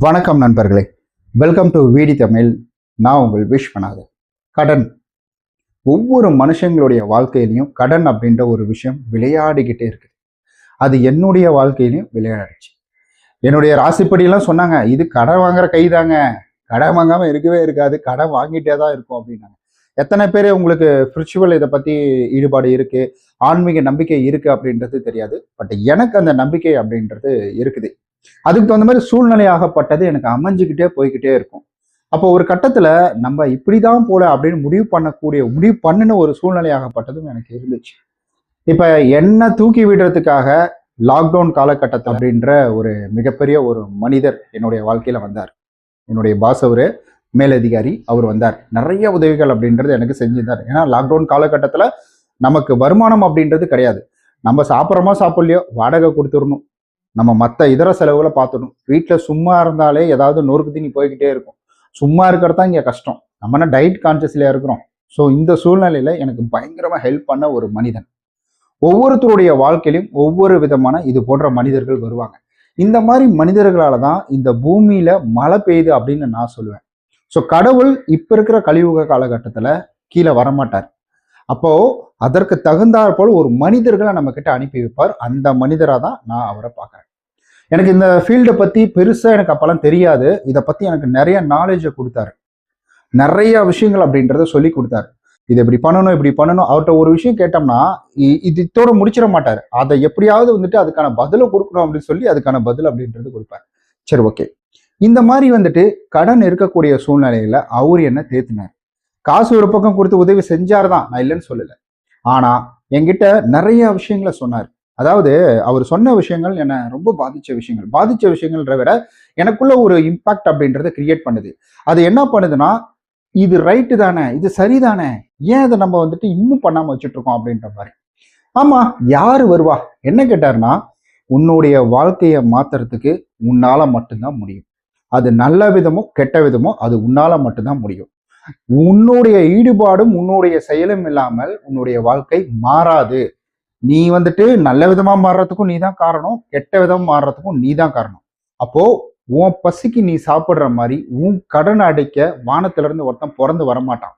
வணக்கம் நண்பர்களே. Welcome to வீடி Tamil நான் உங்கள் விஸ்வநாதன் கடன். ஒவ்வொரு மனுஷங்களுடைய வாழ்க்கையிலையும் கடன் அப்படின்ற ஒரு விஷயம் விளையாடிக்கிட்டே இருக்குது. அது என்னுடைய வாழ்க்கையிலையும் விளையாடிச்சு. என்னுடைய ராசிப்படியெல்லாம் சொன்னாங்க இது கடன் வாங்குற கைதாங்க. கடன் வாங்காமல் இருக்கவே இருக்காது. கடன் வாங்கிட்டே தான் இருக்கும் அப்படின்னாங்க. எத்தனை பேர் உங்களுக்கு ஸ்பிரிச்சுவல் இதை பற்றி ஈடுபாடு இருக்குது ஆன்மீக நம்பிக்கை இருக்குது அப்படின்றது தெரியாது. பட் எனக்கு அந்த நம்பிக்கை அப்படின்றது இருக்குது. அதுக்கு தகுந்த மாதிரி சூழ்நிலையாகப்பட்டது எனக்கு அமைஞ்சுக்கிட்டே போய்கிட்டே இருக்கும். அப்போ ஒரு கட்டத்துல நம்ம இப்படிதான் போல அப்படின்னு முடிவு பண்ணக்கூடிய முடிவு பண்ணின ஒரு சூழ்நிலையாகப்பட்டதும் எனக்கு இருந்துச்சு. இப்ப என்ன தூக்கி விடுறதுக்காக லாக்டவுன் காலகட்டத்தை அப்படின்ற ஒரு மிகப்பெரிய ஒரு மனிதர் என்னுடைய வாழ்க்கையில வந்தார். என்னுடைய பாஸ் அவர் மேலதிகாரி அவர் வந்தார். நிறைய உதவிகள் அப்படின்றது எனக்கு செஞ்சிருந்தார். ஏன்னா லாக்டவுன் காலகட்டத்துல நமக்கு வருமானம் அப்படின்றது கிடையாது. நம்ம சாப்பிட்றோமா சாப்பிட்லையோ வாடகை கொடுத்துடணும். நம்ம மற்ற இதர செலவுகளை பார்த்துடணும் வீட்டில் சும்மா இருந்தாலே ஏதாவது நொறுக்கு தீனி போய்கிட்டே இருக்கும். சும்மா இருக்கிறது தான் இங்கே கஷ்டம். நம்ம என்ன டயட் கான்சியஸில் இருக்கிறோம். ஸோ இந்த சூழ்நிலையில் எனக்கு பயங்கரமாக ஹெல்ப் பண்ண ஒரு மனிதன். ஒவ்வொருத்தருடைய வாழ்க்கையிலும் ஒவ்வொரு விதமான இது போன்ற மனிதர்கள் வருவாங்க. இந்த மாதிரி மனிதர்களால தான் இந்த பூமியில மழை பெய்யுது அப்படின்னு நான் சொல்லுவேன். ஸோ கடவுள் இப்போ இருக்கிற கலியுக காலகட்டத்தில் கீழே வரமாட்டார். அப்போ அதற்கு தகுந்தாற்போல் ஒரு மனிதர்களை நம்ம கிட்ட அனுப்பி வைப்பார். அந்த மனிதராக தான் நான் அவரை பார்க்குறேன். எனக்கு இந்த ஃபீல்டை பத்தி பெருசாக எனக்கு அப்பெல்லாம் தெரியாது. இதை பத்தி எனக்கு நிறைய நாலேஜை கொடுத்தாரு. நிறைய விஷயங்கள் அப்படின்றத சொல்லி கொடுத்தாரு. இது இப்படி பண்ணணும் இப்படி பண்ணணும். அவர்கிட்ட ஒரு விஷயம் கேட்டோம்னா இ- இது இதோட முடிச்சிட மாட்டார். அதை எப்படியாவது வந்துட்டு அதுக்கான பதிலை கொடுக்கணும் அப்படின்னு சொல்லி அதுக்கான பதில் அப்படின்றது கொடுப்பார். சரி ஓகே இந்த மாதிரி வந்துட்டு கடன் இருக்கக்கூடிய சூழ்நிலையில அவர் என்ன தேத்தினார்? காசு ஒரு பக்கம் கொடுத்து உதவி செஞ்சார் தான் நான் இல்லைன்னு சொல்லல. ஆனா என்கிட்ட நிறைய விஷயங்களை சொன்னார். அதாவது அவர் சொன்ன விஷயங்கள் என்னை ரொம்ப பாதித்த விஷயங்கள். பாதித்த விஷயங்கள்ன்ற விட எனக்குள்ள ஒரு இம்பாக்ட் அப்படின்றத கிரியேட் பண்ணுது. அது என்ன பண்ணுதுன்னா இது ரைட்டு தானே இது சரிதானே ஏன் அதை நம்ம வந்துட்டு இன்னும் பண்ணாமல் வச்சுட்டு இருக்கோம் அப்படின்ற மாதிரி. ஆமாம் யார் வருவா? என்ன கேட்டாருன்னா உன்னுடைய வாழ்க்கையை மாத்துறதுக்கு உன்னால மட்டும்தான் முடியும். அது நல்ல விதமோ கெட்ட விதமோ அது உன்னால மட்டும்தான் முடியும். உன்னுடைய ஈடுபாடும் உன்னுடைய செயலும் இல்லாமல் உன்னுடைய வாழ்க்கை மாறாது. நீ வந்துட்டு நல்ல விதமா மாறுறதுக்கும் நீ தான் காரணம் கெட்ட விதமா மாறுறதுக்கும் நீ தான் காரணம். அப்போ உன் பசிக்கு நீ சாப்பிடுற மாதிரி உன் கடன் அடைக்க வானத்துல இருந்து ஒருத்தன் பிறந்து வரமாட்டான்.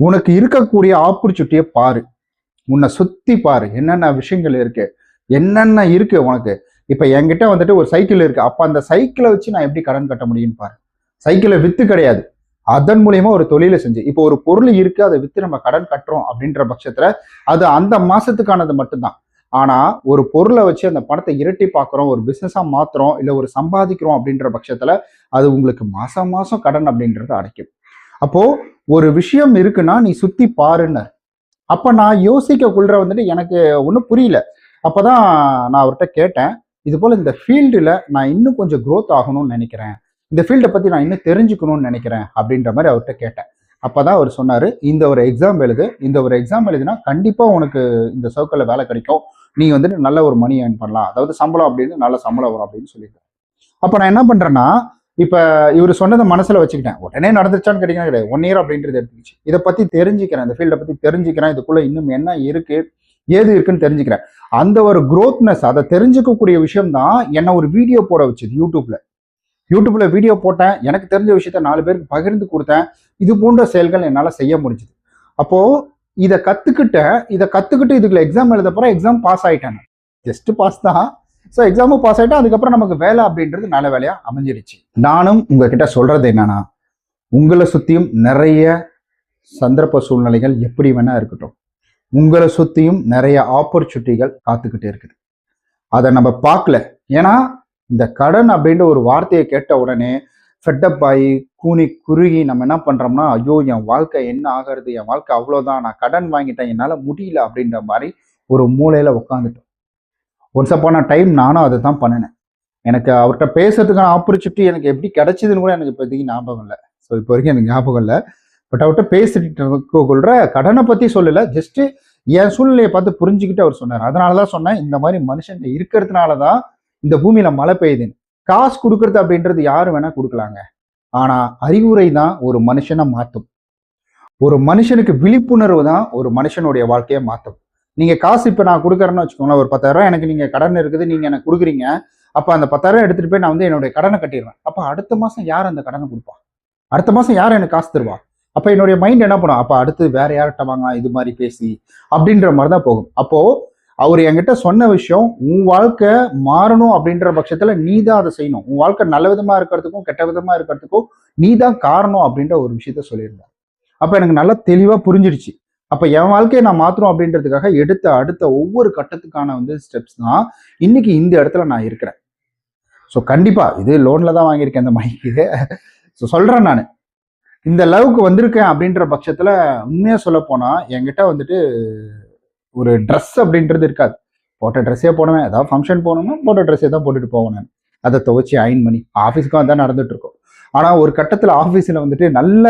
உனக்கு இருக்கக்கூடிய ஆப்பர்ச்சுனிட்டியை பாரு. உன்னை சுத்தி பாரு. என்னென்ன விஷயங்கள் இருக்கு? என்னென்ன இருக்கு உனக்கு? இப்ப என்கிட்ட வந்துட்டு ஒரு சைக்கிள் இருக்கு. அப்ப அந்த சைக்கிளை வச்சு நான் எப்படி கடன் கட்ட முடியும்னு பாரு. சைக்கிளை வித்து கிடையாது. அதன் மூலியமா ஒரு தொழிலை செஞ்சு இப்போ ஒரு பொருள் இருக்கு அதை வித்து நம்ம கடன் கட்டுறோம் அப்படின்ற பட்சத்துல அது அந்த மாசத்துக்கானது மட்டும்தான். ஆனா ஒரு பொருளை வச்சு அந்த பணத்தை இரட்டி பார்க்குறோம் ஒரு பிசினஸா மாத்துறோம் இல்ல ஒரு சம்பாதிக்கிறோம் அப்படின்ற பட்சத்துல அது உங்களுக்கு மாசம் மாசம் கடன் அப்படின்றத அடைக்கும். அப்போ ஒரு விஷயம் இருக்குன்னா நீ சுத்தி பாருன்னு. அப்ப நான் யோசிக்கக்குள்ள வந்துட்டு எனக்கு ஒன்றும் புரியல. அப்பதான் நான் அவர்கிட்ட கேட்டேன் இது போல இந்த ஃபீல்டுல நான் இன்னும் கொஞ்சம் க்ரோத் ஆகணும்னு நினைக்கிறேன். இந்த ஃபீல்டை பற்றி நான் இன்னும் தெரிஞ்சுக்கணும்னு நினைக்கிறேன் அப்படின்ற மாதிரி அவர்கிட்ட கேட்டேன். அப்போ தான் அவர் சொன்னார் இந்த ஒரு எக்ஸாம் எழுது இந்த ஒரு எக்ஸாம் எழுதுனா கண்டிப்பாக உனக்கு இந்த சர்க்கிளில் வேலை கிடைக்கும். நீ வந்துட்டு நல்ல ஒரு மணி ஏர்ன் பண்ணலாம். அதாவது சம்பளம் அப்படின்னு நல்ல சம்பளம் வரும் அப்படின்னு சொல்லியிருக்காரு அப்போ நான் என்ன பண்ணுறேன்னா இப்போ இவர் சொன்னதை மனசில் வச்சுக்கிட்டேன். உடனே நடந்துச்சான்னு கேட்டீங்கன்னா கிடையாது. ஒன் இயர் அப்படின்றது எடுத்துக்கிச்சு. இதை பற்றி தெரிஞ்சுக்கிறேன். இந்த ஃபீல்டை பற்றி தெரிஞ்சுக்கிறேன். இதுக்குள்ளே இன்னும் என்ன இருக்கு ஏது இருக்குன்னு தெரிஞ்சுக்கிறேன். அந்த ஒரு குரோத்னஸ் அதை தெரிஞ்சுக்கக்கூடிய விஷயம் தான் என்னை ஒரு வீடியோ போட வச்சது யூடியூப்ல யூடியூப்ல வீடியோ போட்டேன். எனக்கு தெரிஞ்ச விஷயத்த நாலு பேருக்கு பகிர்ந்து கொடுத்தேன். இது போன்ற செயல்கள் என்னால் செய்ய முடிஞ்சுது. அப்போ இதை கத்துக்கிட்டேன் இதை கத்துக்கிட்டு இதுக்குள்ள எக்ஸாம் எழுத போறேன். எக்ஸாம் பாஸ் ஆயிட்டேன் ஜஸ்ட் பாஸ் தான். ஸோ எக்ஸாமும் பாஸ் ஆயிட்டேன். அதுக்கப்புறம் நமக்கு வேலை அப்படின்றது நல்ல வேலையா அமைஞ்சிருச்சு. நானும் உங்ககிட்ட சொல்றது என்னன்னா உங்களை சுத்தியும் நிறைய சந்தர்ப்ப சூழ்நிலைகள் எப்படி வேணா இருக்கட்டும். உங்களை சுத்தியும் நிறைய ஆப்பர்ச்சுனிட்டிகள் காத்துக்கிட்டே இருக்குது. அதை நம்ம பார்க்கல. ஏன்னா இந்த கடன் அப்படின்ற ஒரு வார்த்தையை கேட்ட உடனே ஃபெட்டப் ஆகி கூனி குறுகி நம்ம என்ன பண்றோம்னா ஐயோ என் வாழ்க்கை என்ன ஆகிறது? என் வாழ்க்கை அவ்வளோதான் நான் கடன் வாங்கிட்டேன். என்னால் முடியல அப்படின்ற மாதிரி ஒரு மூலையில் உட்காந்துட்டோம் ஒன்ஸ் அப்பான டைம் நானும் அதை தான் பண்ணினேன். எனக்கு அவர்கிட்ட பேசுறதுக்கான ஆப்பர்ச்சுனிட்டி எனக்கு எப்படி கிடைச்சிதுன்னு கூட எனக்கு இப்போதைக்கு ஞாபகம் இல்லை. ஸோ இப்போ வரைக்கும் எனக்கு ஞாபகம் இல்லை. பட் அவர்கிட்ட பேசிட்டு கொள்ற கடனை பற்றி சொல்லலை. ஜஸ்ட்டு என் சூழ்நிலையை பார்த்து புரிஞ்சுக்கிட்டு அவர் சொன்னார். அதனால தான் சொன்னேன் இந்த மாதிரி மனுஷன் இருக்கிறதுனால தான் இந்த பூமியில மழை பெய்யுதுன்னு. காசு கொடுக்கறது அப்படின்றது யாரும் வேணா கொடுக்கலாங்க. ஆனா அறிவுரை தான் ஒரு மனுஷனை மாற்றும் ஒரு மனுஷனுக்கு விழிப்புணர்வு தான் ஒரு மனுஷனுடைய வாழ்க்கையை மாற்றும் நீங்க காசு இப்ப நான் கொடுக்குறேன்னு வச்சுக்கோங்களேன் ஒரு பத்தாயிரம் ரூபாய் எனக்கு நீங்க கடன் இருக்குது நீங்க எனக்கு கொடுக்குறீங்க. அப்போ அந்த பத்தாயிரம் எடுத்துட்டு போய் நான் வந்து என்னுடைய கடனை கட்டிடுவேன். அப்போ அடுத்த மாசம் யார் அந்த கடனை கொடுப்பா? அடுத்த மாசம் யார் எனக்கு காசு தருவா? அப்போ என்னுடைய மைண்ட் என்ன பண்ணும்? அப்போ அடுத்து வேற யார்கிட்ட வாங்கலாம் இது மாதிரி பேசி அப்படின்ற மாதிரி தான் போகும். அப்போ அவர் என்கிட்ட சொன்ன விஷயம் உன் வாழ்க்கை மாறணும் அப்படின்ற பட்சத்தில் நீ தான் அதை செய்யணும். உன் வாழ்க்கை நல்ல விதமாக இருக்கிறதுக்கும் கெட்ட விதமாக இருக்கிறதுக்கும் நீ தான் காரணம் அப்படின்ற ஒரு விஷயத்த சொல்லியிருந்தார். அப்போ எனக்கு நல்லா தெளிவாக புரிஞ்சிடுச்சு. அப்போ என் வாழ்க்கையை நான் மாற்றணும் அப்படின்றதுக்காக எடுத்த அடுத்த ஒவ்வொரு கட்டத்துக்கான வந்து ஸ்டெப்ஸ் தான் இன்னைக்கு இந்த இடத்துல நான் இருக்கிறேன். ஸோ கண்டிப்பாக இது லோனில் தான் வாங்கியிருக்கேன் இந்த மைக்கு ஸோ சொல்கிறேன் நான். இந்த லவ்க்கு வந்திருக்கேன் அப்படின்ற பட்சத்தில் உண்மையாக சொல்ல போனா என்கிட்ட வந்துட்டு ஒரு ட்ரெஸ் அப்படின்றது இருக்காது. போட்ட ட்ரெஸ்ஸே போனவன் ஏதாவது ஃபங்க்ஷன் போனோம்னா போட்ட ட்ரெஸ்ஸே தான் போட்டுட்டு போவேன் அதை துவைச்சி அயன் பண்ணி ஆஃபீஸுக்கும் அதான் நடந்துட்டு இருக்கோம். ஆனால் ஒரு கட்டத்தில் ஆஃபீஸில் வந்துட்டு நல்ல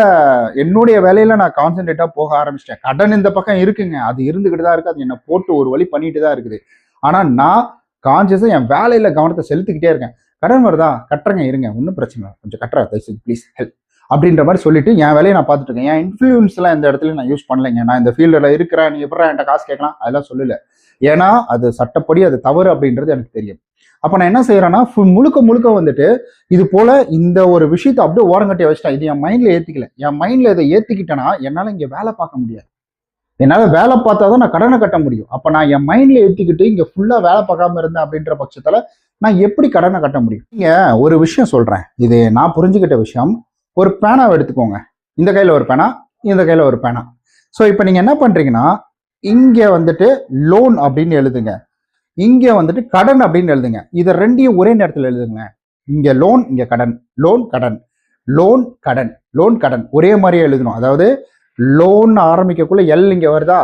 என்னுடைய வேலையில் நான் கான்சென்ட்ரேட்டாக போக ஆரம்பிச்சிட்டேன். கடன் இந்த பக்கம் இருக்குங்க. அது இருந்துக்கிட்டு தான் இருக்குது அது என்னை போட்டு ஒரு வழி பண்ணிட்டு தான் இருக்குது. ஆனால் நான் கான்சியஸாக என் வேலையில் கவனத்தை செலுத்திக்கிட்டே இருக்கேன். கடன் வருதா? கட்டுறங்க இருங்க. ஒன்றும் பிரச்சனை இல்லை. கொஞ்சம் கட்டுறா ப்ளீஸ் ஹெல்ப் அப்படின்ற மாதிரி சொல்லிட்டு என் வேலையை நான் பார்த்துட்டு இருக்கேன். என் இன்ஃப்ளூயன்ஸ்லாம் இந்த இடத்துல நான் யூஸ் பண்ணலைங்க. நான் இந்த ஃபீல்டில் இருக்கிறேன். நீ எப்படி என்கிட்ட காசு கேட்கலாம்? அதெல்லாம் சொல்லல. ஏன்னா அது சட்டப்படி அது தவறு அப்படின்றது எனக்கு தெரியும். அப்போ நான் என்ன செய்யறேன்னா ஃபுல் முழுக்க முழுக்க வந்துட்டு இது போல இந்த ஒரு விஷயத்தை அப்படியே ஓரங்கட்டி வச்சுட்டேன். இது என் மைண்ட்ல ஏத்திக்கல. என் மைண்ட்ல இதை ஏத்திக்கிட்டேன்னா என்னால இங்க வேலை பார்க்க முடியாது. என்னால வேலை பார்த்தா தான் நான் கடனை கட்ட முடியும். அப்ப நான் என் மைண்ட்ல ஏத்திக்கிட்டு இங்க ஃபுல்லா வேலை பார்க்காம இருந்தேன் அப்படின்ற பட்சத்துல நான் எப்படி கடனை கட்ட முடியும்? நீங்க ஒரு விஷயம் சொல்றேன். இது நான் புரிஞ்சுக்கிட்ட விஷயம். ஒரு பேனாவை எடுத்துக்கோங்க. இந்த கையில் ஒரு பேனா இந்த கையில் ஒரு பேனா. ஸோ இப்போ நீங்கள் என்ன பண்ணுறீங்கன்னா இங்கே வந்துட்டு லோன் அப்படின்னு எழுதுங்க. இங்கே வந்துட்டு கடன் அப்படின்னு எழுதுங்க. இதை ரெண்டையும் ஒரே நேரத்தில் எழுதுங்க. இங்கே லோன் இங்கே கடன். லோன் கடன். லோன் கடன். லோன் கடன். ஒரே மாதிரியே எழுதணும். அதாவது லோன் ஆரம்பிக்கக்குள்ள எல் இங்கே வருதா?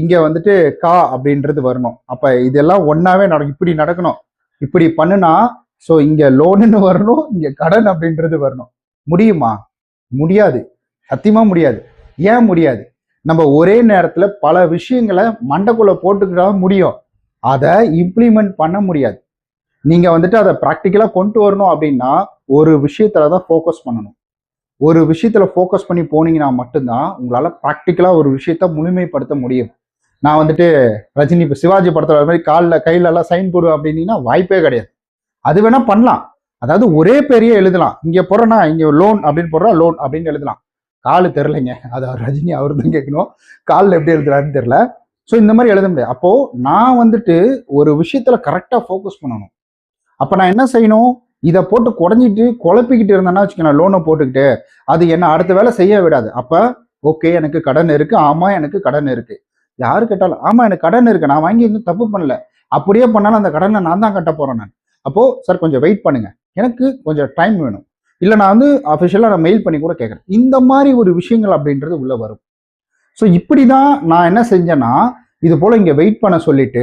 இங்கே வந்துட்டு கா அப்படின்றது வரணும். அப்போ இதெல்லாம் ஒன்றாவே நடக்கும். இப்படி நடக்கணும். இப்படி பண்ணுனா ஸோ இங்கே லோனுன்னு வரணும் இங்கே கடன் அப்படின்றது வரணும். முடியுமா? முடியாது. சத்தியமா முடியாது. ஏன் முடியாது? நம்ம ஒரே நேரத்துல பல விஷயங்களை மண்டைக்குள்ள போட்டுக்கிட்டா முடியும். அதை இம்ப்ளிமெண்ட் பண்ண முடியாது. நீங்க வந்துட்டு அதை ப்ராக்டிக்கலா கொண்டு வரணும் அப்படின்னா ஒரு விஷயத்துல தான் ஃபோக்கஸ் பண்ணணும். ஒரு விஷயத்துல ஃபோக்கஸ் பண்ணி போனீங்கன்னா மட்டும்தான் உங்களால ப்ராக்டிக்கலா ஒரு விஷயத்த முழுமைப்படுத்த முடியும். நான் வந்துட்டு ரஜினி இப்போ சிவாஜி படத்துல மாதிரி காலில் கையில எல்லாம் சைன் போடுவேன் அப்படின்னீங்கன்னா வாய்ப்பே கிடையாது. அது வேணா பண்ணலாம். அதாவது ஒரே பெரிய எழுதலாம். இங்கே போறேன்னா இங்கே லோன் அப்படின்னு போடுறா லோன் அப்படின்னு எழுதலாம். காலு தெரிலங்க அது அவர் ரஜினி அவர் தான் கேட்கணும். காலில் எப்படி எழுதுறாருன்னு தெரில ஸோ இந்த மாதிரி எழுத முடியாது. அப்போது நான் வந்துட்டு ஒரு விஷயத்தில் கரெக்டாக ஃபோக்கஸ் பண்ணணும். அப்போ நான் என்ன செய்யணும்? இதை போட்டு குறைஞ்சிட்டு குழப்பிக்கிட்டு இருந்தேன்னா வச்சுக்கோங்க லோனை போட்டுக்கிட்டு அது என்ன அடுத்த வேலை செய்ய விடாது. அப்போ ஓகே எனக்கு கடன் இருக்குது ஆமாம் எனக்கு கடன் இருக்குது யாரு கேட்டாலும் ஆமாம் எனக்கு கடன் இருக்குது நான் வாங்கி எதுவும் தப்பு பண்ணல. அப்படியே பண்ணாலும் அந்த கடனை நான் தான் கட்ட போகிறேன் நான். அப்போது சார் கொஞ்சம் வெயிட் பண்ணுங்கள் எனக்கு கொஞ்சம் டைம் வேணும். இல்லை நான் வந்து அஃபிஷியலாக நான் மெயில் பண்ணி கூட கேட்குறேன் இந்த மாதிரி ஒரு விஷயங்கள் அப்படின்றது உள்ளே வரும். ஸோ இப்படி தான் நான் என்ன செஞ்சேன்னா இது போல் இங்கே வெயிட் பண்ண சொல்லிட்டு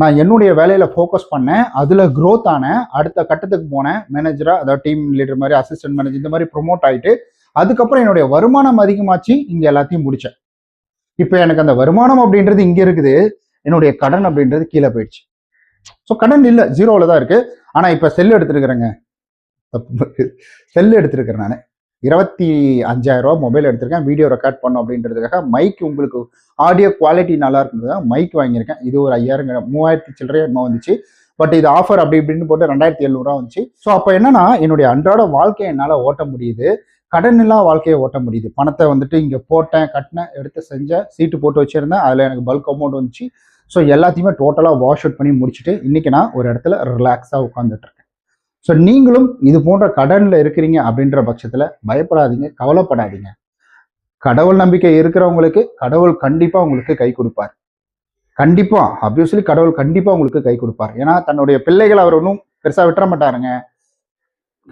நான் என்னுடைய வேலையில் ஃபோக்கஸ் பண்ணேன். அதில் க்ரோத் ஆனேன் அடுத்த கட்டத்துக்கு போனேன். மேனேஜராக அதாவது டீம் லீடர் மாதிரி அசிஸ்டன்ட் மேனேஜர் இந்த மாதிரி ப்ரொமோட் ஆயிட்டு அதுக்கப்புறம் என்னுடைய வருமானம் அதிகமாச்சு. இங்கே எல்லாத்தையும் முடித்தேன் இப்போ எனக்கு அந்த வருமானம் அப்படின்றது இங்கே இருக்குது. என்னுடைய கடன் அப்படின்றது கீழே போயிடுச்சு. ஸோ கடன் இல்லை ஜீரோவில் தான் இருக்குது ஆனால் இப்போ செல் எடுத்துருக்குறேங்க. செல் எடுத்திருக்கிறேன் நான். இருபத்தி அஞ்சாயிரம் ரூபா மொபைல் எடுத்திருக்கேன். வீடியோ ரெக்கார்ட் பண்ணும் அப்படின்றதுக்காக மைக் உங்களுக்கு ஆடியோ குவாலிட்டி நல்லா இருக்கிறதுக்காக மைக் வாங்கியிருக்கேன். இது ஒரு ஐயாயிரம் மூவாயிரத்தி சில்லறை என்னமோ வந்துச்சு. பட் இது ஆஃபர் அப்படி இப்படின்னு போட்டு ரெண்டாயிரத்தி எழுநூறுவா வந்துச்சு. ஸோ அப்போ என்னன்னா என்னுடைய அன்றாட வாழ்க்கையை என்னால் ஓட்ட முடியுது. கடன் இல்லா வாழ்க்கையை ஓட்ட முடியுது. பணத்தை வந்துட்டு இங்கே போட்டேன் கட்டினேன் எடுத்து செஞ்சேன் சீட்டு போட்டு வச்சிருந்தேன். அதில் எனக்கு பல்க் அமௌண்ட் வந்துச்சு. ஸோ எல்லாத்தையுமே டோட்டலாக வாஷ் அவுட் பண்ணி முடிச்சுட்டு இன்றைக்கி நான் ஒரு இடத்துல ரிலாக்ஸாக உட்காந்துட்டு ஸோ நீங்களும் இது போன்ற கடனில் இருக்கிறீங்க அப்படின்ற பட்சத்தில் பயப்படாதீங்க கவலைப்படாதீங்க. கடவுள் நம்பிக்கை இருக்கிறவங்களுக்கு கடவுள் கண்டிப்பாக உங்களுக்கு கை கொடுப்பார். கண்டிப்பாக அப்வியஸ்லி கடவுள் கண்டிப்பாக உங்களுக்கு கை கொடுப்பார். ஏன்னா தன்னுடைய பிள்ளைகள் அவர் ஒன்றும் பெருசாக விட்டுற மாட்டாருங்க.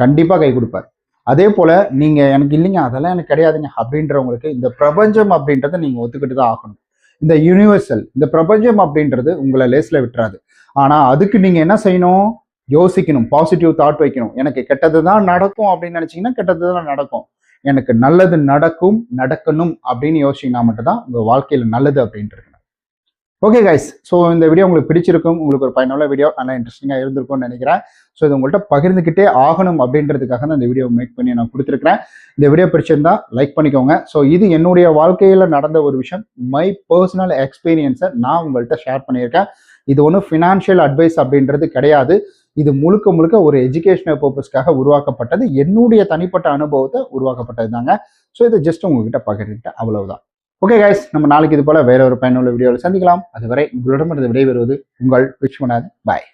கண்டிப்பாக கை கொடுப்பார். அதே போல் நீங்கள் எனக்கு இல்லைங்க அதெல்லாம் எனக்கு கிடையாதுங்க அப்படின்றவங்களுக்கு இந்த பிரபஞ்சம் அப்படின்றத நீங்கள் ஒத்துக்கிட்டு தான் ஆகணும். இந்த யூனிவர்சல் இந்த பிரபஞ்சம் அப்படின்றது உங்களை லேஸில் விட்டுறாது. ஆனால் அதுக்கு நீங்கள் என்ன செய்யணும்? யோசிக்கணும் பாசிட்டிவ் தாட் வைக்கணும். எனக்கு கெட்டது தான் நடக்கும் அப்படின்னு நினைச்சீங்கன்னா கெட்டது தான் நடக்கும். எனக்கு நல்லது நடக்கும் நடக்கணும் அப்படின்னு யோசிச்சிங்கன்னா மட்டும்தான் உங்கள் வாழ்க்கையில் நல்லது அப்படின்ட்டு ஓகே கைஸ் ஸோ இந்த வீடியோ உங்களுக்கு பிடிச்சிருக்கும் உங்களுக்கு ஒரு பயனுள்ள வீடியோ நல்லா இன்ட்ரெஸ்டிங்காக இருந்திருக்கும்னு நினைக்கிறேன். ஸோ இது உங்கள்கிட்ட பகிர்ந்துக்கிட்டே ஆகணும் அப்படின்றதுக்காக தான் இந்த வீடியோ மேக் பண்ணி நான் கொடுத்துருக்கிறேன். இந்த வீடியோ பிடிச்சிருந்தா லைக் பண்ணிக்கோங்க. ஸோ இது என்னுடைய வாழ்க்கையில் நடந்த ஒரு விஷயம். மை பர்சனல் எக்ஸ்பீரியன்ஸை நான் உங்கள்கிட்ட ஷேர் பண்ணியிருக்கேன். இது ஒன்றும் ஃபினான்ஷியல் அட்வைஸ் அப்படின்றது கிடையாது. இது முழுக்க முழுக்க ஒரு எஜுகேஷனல் பர்பஸ்க்காக உருவாக்கப்பட்டது. என்னுடைய தனிப்பட்ட அனுபவத்தை உருவாக்கப்பட்டது தாங்க ஸோ இதை ஜஸ்ட் உங்ககிட்ட பகிர்ந்துட்டேன் அவ்வளவுதான். ஓகே கைஸ் நம்ம நாளைக்கு இது போல வேற ஒரு பயனுள்ள வீடியோவில் சந்திக்கலாம். அதுவரை உங்களிடமிருந்து விடைபெறுவது உங்கள் விஷ்வநாத் பாய்